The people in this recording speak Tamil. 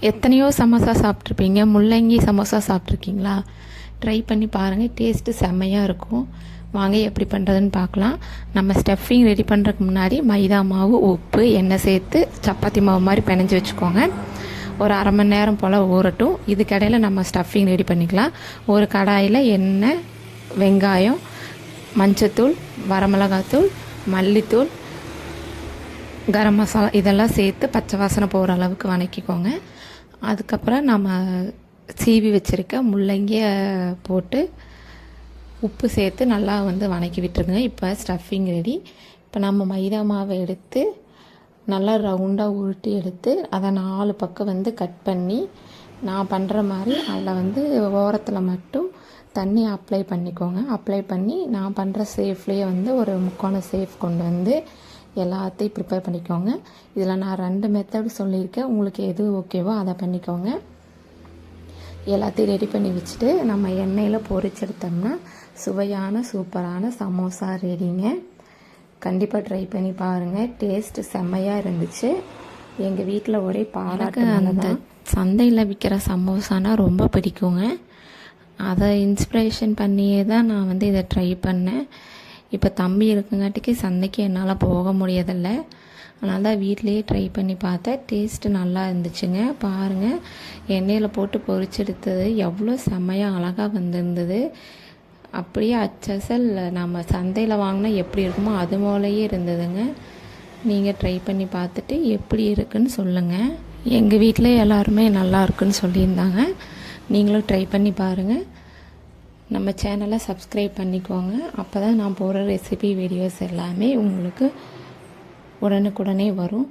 எத்தனையோ சமோசா சாப்பிட்ருப்பீங்க முள்ளங்கி சமோசா சாப்பிட்ருக்கீங்களா ட்ரை பண்ணி பாருங்கள் டேஸ்ட்டு செம்மையாக இருக்கும். வாங்க எப்படி பண்ணுறதுன்னு பார்க்கலாம். நம்ம ஸ்டஃபிங் ரெடி பண்ணுறதுக்கு முன்னாடி மைதா மாவு உப்பு எண்ணெய் சேர்த்து சப்பாத்தி மாவு மாதிரி பிணைஞ்சு வச்சுக்கோங்க. ஒரு அரை மணி நேரம் போல் ஊறட்டும். இதுக்கடையில் நம்ம ஸ்டஃபிங் ரெடி பண்ணிக்கலாம். ஒரு கடாயில் எண்ணெய் வெங்காயம் மஞ்சத்தூள் வரமிளகாத்தூள் மல்லித்தூள் கரம் மசாலா இதெல்லாம் சேர்த்து பச்சை வாசனை போகிற அளவுக்கு வணக்கிக்கோங்க. அதுக்கப்புறம் நம்ம சீவி வச்சுருக்க முள்ளங்கியை போட்டு உப்பு சேர்த்து நல்லா வந்து வணக்கி விட்டுருங்க. இப்போ ஸ்டஃபிங் ரெடி இப்போ நம்ம மைதா மாவை எடுத்து நல்லா ரவுண்டாக உருட்டி எடுத்து அதை நாலு பக்கம் வந்து கட் பண்ணி நான் பண்ணுற மாதிரி அதில் வந்து ஓரத்தில் மட்டும் தண்ணி அப்ளை பண்ணிக்கோங்க. அப்ளை பண்ணி நான் பண்ணுற சேஃப்லேயே வந்து ஒரு முக்கோண சேஃப் கொண்டு வந்து எல்லாத்தையும் ப்ரிப்பேர் பண்ணிக்கோங்க. இதில் நான் ரெண்டு மெத்தட் சொல்லியிருக்கேன். உங்களுக்கு எது ஓகேவோ அதை பண்ணிக்கோங்க. எல்லாத்தையும் ரெடி பண்ணி வச்சுட்டு நம்ம எண்ணெயில் பொரிச்செடுத்தோம்னா சுவையான சூப்பரான சமோசா ரெடிங்க கண்டிப்பாக ட்ரை பண்ணி பாருங்கள் டேஸ்ட் செம்மையாக இருந்துச்சு. எங்கள் வீட்டில் ஒரே பாராட்டு அந்த சந்தையில் விற்கிற சமோசானா ரொம்ப பிடிக்குங்க. அதை இன்ஸ்பிரேஷன் பண்ணியே தான் நான் வந்து இதை ட்ரை பண்ணேன். இப்போ தம்பி இருக்குங்காட்டிக்கு சந்தைக்கு என்னால் போக முடியதில்லை அதனால தான் வீட்லேயே ட்ரை பண்ணி பார்த்தேன். டேஸ்ட்டு நல்லா இருந்துச்சுங்க. பாருங்கள் எண்ணெயில் போட்டு பொரிச்செடுத்தது. எவ்வளோ செம்மையாக அழகாக வந்திருந்தது. அப்படியே அச்சசல் நம்ம சந்தையில் வாங்கினா எப்படி இருக்குமோ அது போலயே இருந்ததுங்க. நீங்கள் ட்ரை பண்ணி பார்த்துட்டு எப்படி இருக்குன்னு சொல்லுங்கள் எங்கள் வீட்டில் எல்லாருமே நல்லா இருக்குன்னு சொல்லியிருந்தாங்க. நீங்களும் ட்ரை பண்ணி பாருங்கள் நம்ம சேனலை சப்ஸ்கிரைப் பண்ணிக்கோங்க. அப்போ தான் நான் போடுற ரெசிபி வீடியோஸ் எல்லாமே உங்களுக்கு உடனுக்குடனே வரும்.